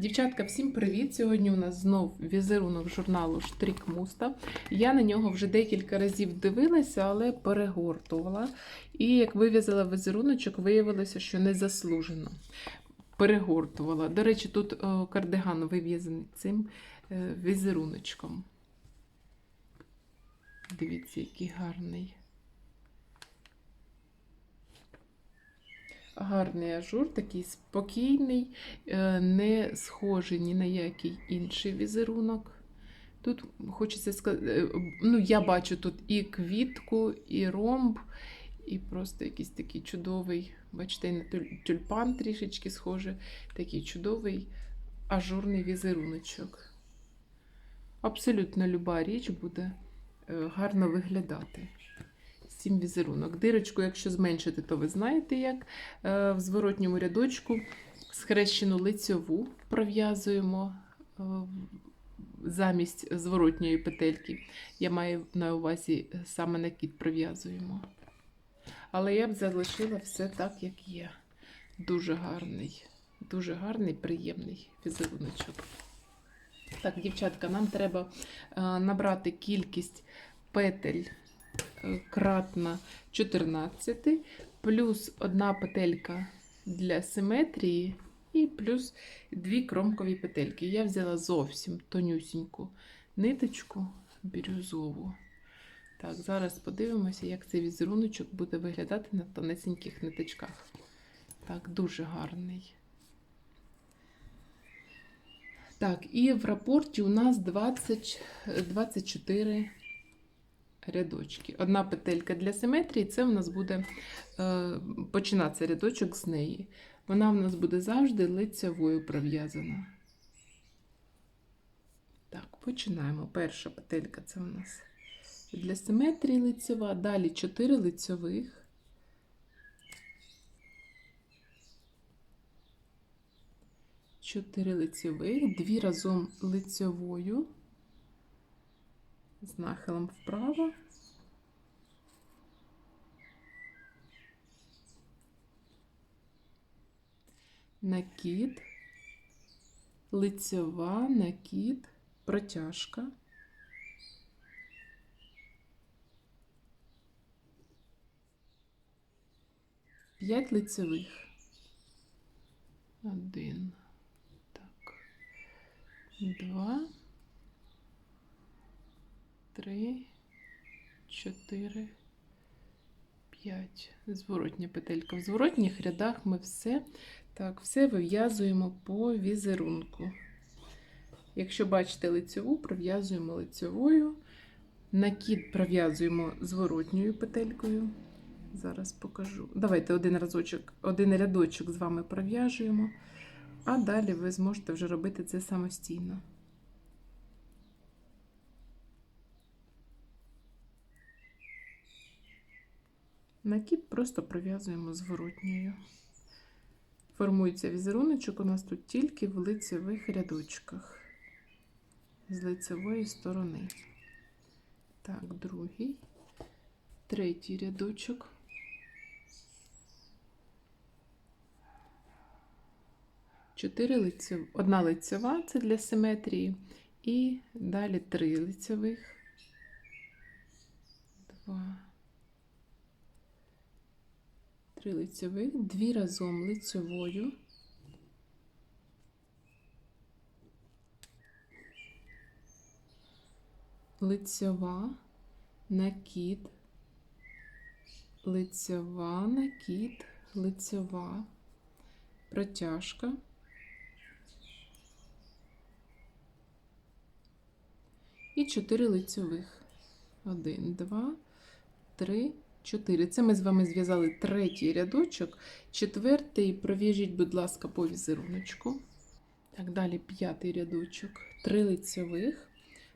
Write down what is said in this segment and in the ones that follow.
Дівчатка, всім привіт! Сьогодні у нас знов візерунок журналу Штрік Муста. Я на нього вже декілька разів дивилася, але перегортувала. І як вив'язала візеруночок, виявилося, що не заслужено. Перегортувала. До речі, тут кардиган вив'язаний цим е, візеруночком. Дивіться, який гарний. Гарний ажур, такий спокійний, е, не схожий ні на який інший візерунок. Тут хочеться сказати, ну, я бачу тут і квітку, і ромб, і просто якийсь такий чудовий, бачите, на тюльпан трішечки схоже, такий чудовий ажурний візеруночок. Абсолютно люба річ буде е, гарно виглядати. Сім візерунок. Дирочку, якщо зменшити, то ви знаєте, як Е, в зворотньому рядочку схрещену лицьову пров'язуємо е, замість зворотньої петельки. Я маю на увазі е, саме накид пров'язуємо. Але я б залишила все так, як є. Дуже гарний, дуже гарний, приємний візеруночок. Так, дівчатка, нам треба набрати кількість петель кратна 14, плюс одна петелька для симетрії і плюс дві кромкові петельки. Я взяла зовсім тонюсіньку ниточку бірюзову. Так, зараз подивимося, як цей візеруночок буде виглядати на тонесеньких ниточках. Так, дуже гарний. Так, і в рапорті у нас 20, 24 рядочки. Одна петелька для симетрії, це у нас буде е, починатися рядочок з неї. Вона в нас буде завжди лицевою пров'язана. Так, починаємо. Перша петелька це у нас для симетрії лицева, далі 4 лицьових. Чотири лицьових, дві разом лицьовою з нахилом вправо. Накид, лицьова, накид, протяжка. П'ять лицьових. Один. Так. Два. Три. Чотири. П'ять. Зворотня петелька. В зворотніх рядах ми все так, все вив'язуємо по візерунку. Якщо бачите лицьову, пров'язуємо лицьовою. Накид пров'язуємо зворотньою петелькою. Зараз покажу. Давайте один разочок, один рядочок з вами пров'яжуємо, а далі ви зможете вже робити це самостійно. Накид просто пров'язуємо зворотньою. Формується візеруночок у нас тут тільки в лицевих рядочках з лицевої сторони. Так, другий, третій рядочок. Чотири лицев... Одна лицева це для симетрії, і далі три лицевих. Два. Три лицевих, дві разом лицевою. Лицева, накид, лицева, накид, лицева, протяжка. І чотири лицевих. Один, два, три, 4. Це ми з вами зв'язали третій рядочок. Четвертий пров'яжіть, будь ласка, по візеруночку. Так, далі п'ятий рядочок, три лицевих.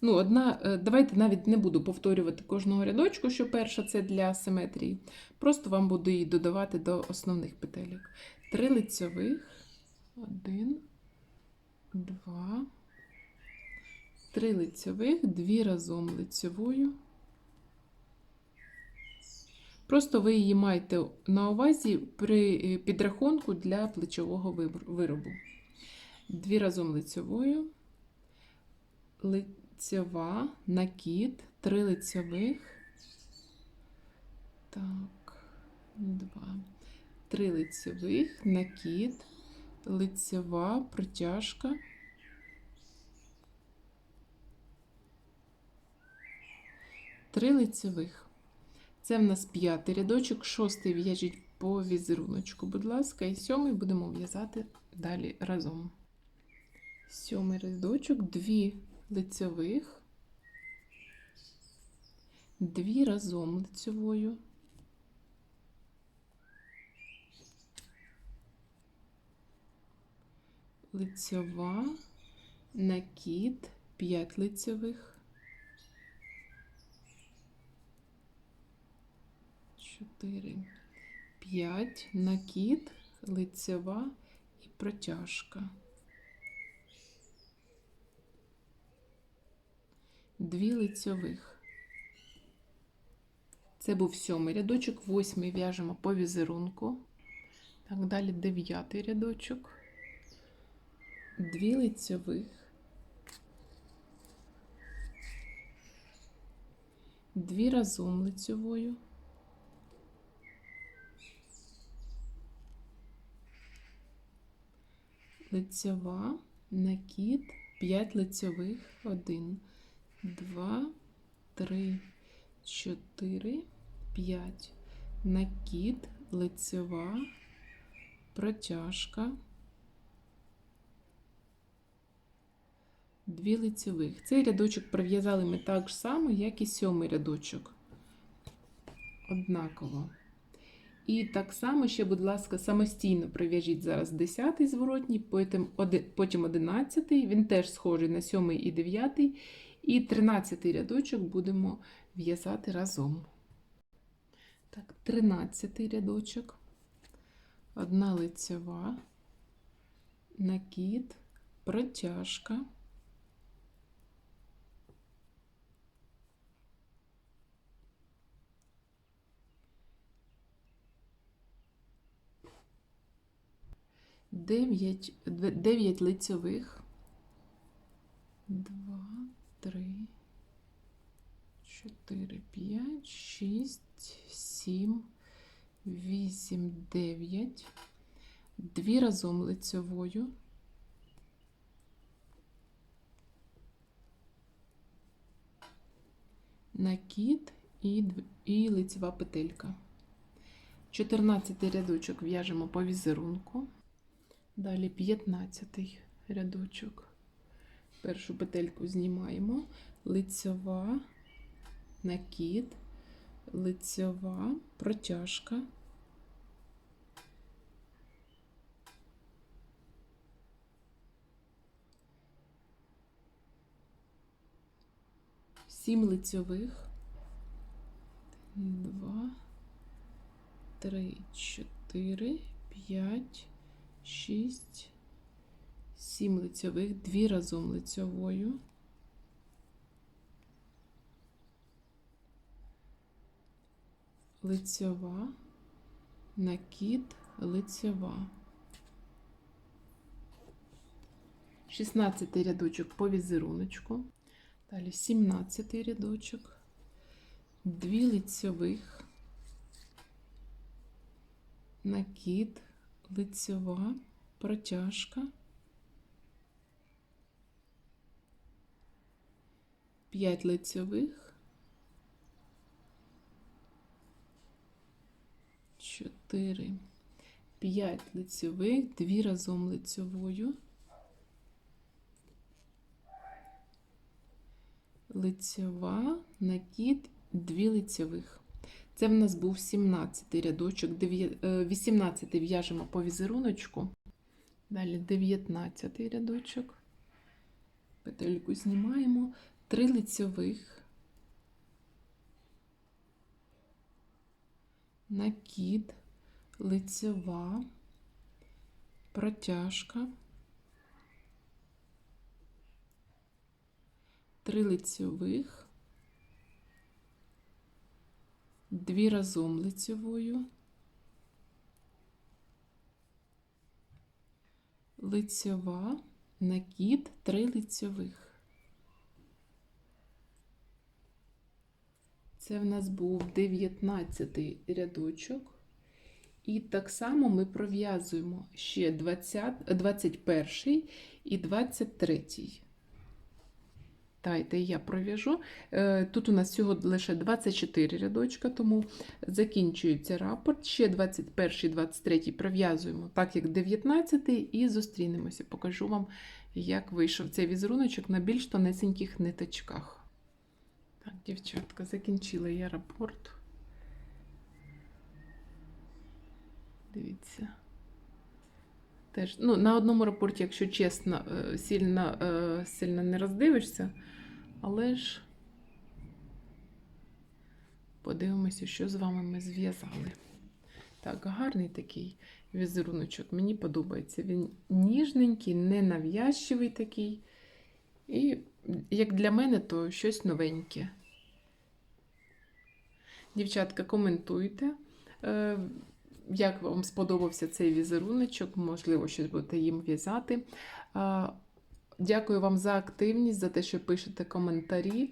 Ну, одна, е, Давайте навіть не буду повторювати кожного рядочку, що перша це для симетрії. Просто вам буду її додавати до основних петелек. Три лицевих. Один, два, три лицевих, дві разом лицевою. Просто ви її маєте на увазі при підрахунку для плечового виробу. Дві разом лицьовою, лицьова, накид, три лицьових. Так, два. Три лицьових, накид, лицьова, протяжка. Три лицьових. Це в нас п'ятий рядочок, шостий в'яжіть по візеруночку, будь ласка, і сьомий будемо в'язати далі разом. Сьомий рядочок, дві лицьових, дві разом лицьовою. Лицьова, накид, 5 лицьових. 4, 5, накид, лицева і протяжка. Дві лицьових. Це був сьомий рядочок, восьмий в'яжемо по візерунку. Так, далі дев'ятий рядочок. Дві лицьових. Дві разом лицьовою. Лицьова, накид, 5 лицьових, 1, 2, 3, 4, 5, накид, лицьова, протяжка, дві лицьових. Цей рядочок пров'язали ми так само, як і сьомий рядочок. Однаково. І так само ще, будь ласка, самостійно пров'яжіть зараз 10-й зворотній, потім 11-й, він теж схожий на 7-й і 9-й, і 13-й рядочок будемо в'язати разом. Так, 13-й рядочок, одна лицева, накид, протяжка. Дев'ять, дев'ять лицьових. Два, три, чотири, п'ять, шість, сім, вісім, дев'ять. Дві разом лицьовою. Накид і, і лицева петелька. 14 рядочок в'яжемо по візерунку. Далі 15 рядочок. Першу петельку знімаємо, лицьова, накид, лицьова, протяжка. Сім лицьових. Два, три, чотири, п'ять. 6, 7 лицьових, 2 разом лицьовою. Лицьова, накид, лицьова. 16 рядочок по візеруночку. Далі 17 рядочок, 2 лицьових, накид, лицьова, протяжка, 5 лицьових, 4, 5 лицьових, 2 разом лицьовою, лицьова, накид, 2 лицьових. Це в нас був 17 рядочок, 18 е, в'яжемо по візеруночку. Далі 19 рядочок. Петельку знімаємо, 3 лицьових, накид, лицьова, протяжка, 3 лицьових, дві разом лицевою, лицева, накид три лицьових. Це в нас був 19 рядочок. І так само ми пров'язуємо ще 20, 21 і 23. Дайте я пров'яжу. Е, Тут у нас всього лише 24 рядочка, тому закінчується рапорт. Ще 21 23 пров'язуємо, так як 19 і зустрінемося. Покажу вам, як вийшов цей візеруночок на більш тонесеньких ниточках. Так, дівчатка, закінчила я рапорт. Дивіться. Теж, ну, на одному рапорті, якщо чесно, е, сильно, е, сильно не роздивишся, але ж подивимося, що з вами ми зв'язали. Так, гарний такий візеруночок. Мені подобається. Він ніжненький, ненав'язчивий такий. І, як для мене, то щось новеньке. Дівчатка, коментуйте. Як вам сподобався цей візеруночок, можливо, щось будете їм в'язати. Дякую вам за активність, за те, що пишете коментарі.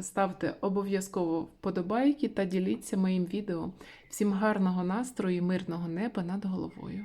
Ставте обов'язково вподобайки та діліться моїм відео. Всім гарного настрою і мирного неба над головою.